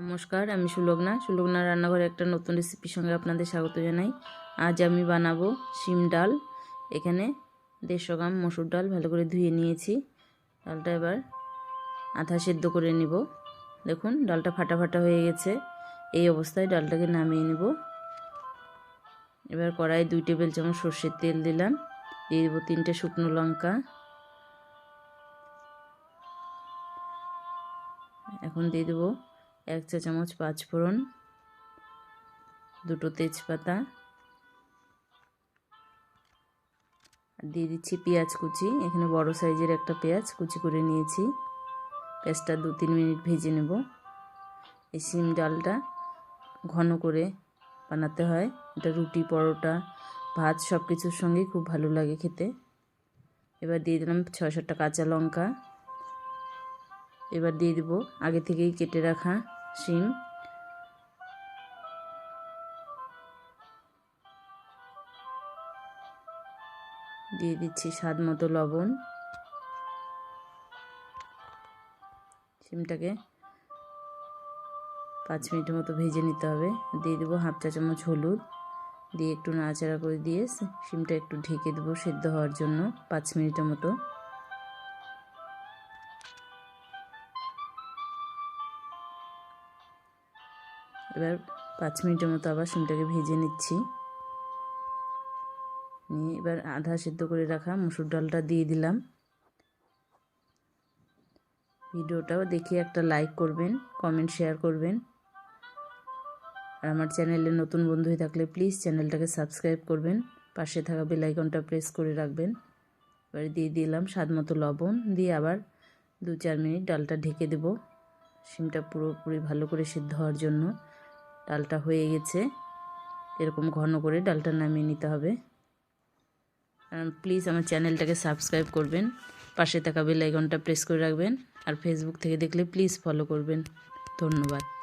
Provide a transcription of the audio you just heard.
নমস্কার, আমি সুলগ্না। সুলগ্না রান্নাঘরে একটা নতুন রেসিপির সঙ্গে আপনাদের স্বাগত জানাই। আজ আমি বানাবো শিম ডাল। এখানে দেড়শো গ্রাম মসুর ডাল ভালো করে ধুয়ে নিয়েছি। ডালটা এবার আধা সেদ্ধ করে নিব। দেখুন, ডালটা ফাটা ফাটা হয়ে গেছে। এই অবস্থায় ডালটাকে নামিয়ে নিব। এবার কড়াই দুই টেবিল চামচ সর্ষের তেল দিলাম। দিয়ে দেবো তিনটে শুকনো লঙ্কা। এখন দিয়ে দেবো এক চা চামচ পাঁচফোড়ন দুটো তেজপাতা দিয়ে দিচ্ছি পেঁয়াজ কুচি। এখানে বড় সাইজের একটা পেঁয়াজ কুচি করে নিয়েছি। পেঁয়াজটা দু তিন মিনিট ভেজে নেব। এই সিম ডালটা ঘন করে বানাতে হয়। এটা রুটি, পরোটা, ভাত সব কিছুর সঙ্গেই খুব ভালো লাগে খেতে। এবার দিয়ে দিলাম ছয় সাতটা কাঁচা লঙ্কা। এবার দিয়ে দেবো আগে থেকেই কেটে রাখা শিম দিয়ে দিচ্ছি স্বাদ মতো লবণ। শিমটাকে পাঁচ মিনিটের মতো ভেজে নিতে হবে। দিয়ে দেবো হাফ চা চামচ হলুদ। দিয়ে একটু নাড়াচাড়া করে দিয়ে শিমটা একটু ঢেকে দেবো সেদ্ধ হওয়ার জন্য পাঁচ মিনিটের মতো। এবার পাঁচ মিনিটের মতো আবার শিমটাকে ভেজে নিচ্ছি। নিয়ে এবার আধা সেদ্ধ করে রাখা মুসুর ডালটা দিয়ে দিলাম। ভিডিওটাও দেখে একটা লাইক করবেন কমেন্ট শেয়ার করবেন। আর আমার চ্যানেলে নতুন বন্ধু হয়ে থাকলে প্লিজ চ্যানেলটাকে সাবস্ক্রাইব করবেন, পাশে থাকা বেলাইকনটা প্রেস করে রাখবেন। এবার দিয়ে দিলাম স্বাদ মতো লবণ, দিয়ে আবার দু চার মিনিট ডালটা ঢেকে দেব। শিমটা পুরোপুরি ভালো করে সিদ্ধ হওয়ার জন্য। ডালটা হয়ে গেছে। এরকম ঘন করে ডালটা নামিয়ে নিতে হবে। প্লিজ আমার চ্যানেলটাকে সাবস্ক্রাইব করবেন, পাশে থাকা বেল আইকনটা প্রেস করে রাখবেন, আর ফেসবুক থেকে দেখলে প্লিজ ফলো করবেন। ধন্যবাদ।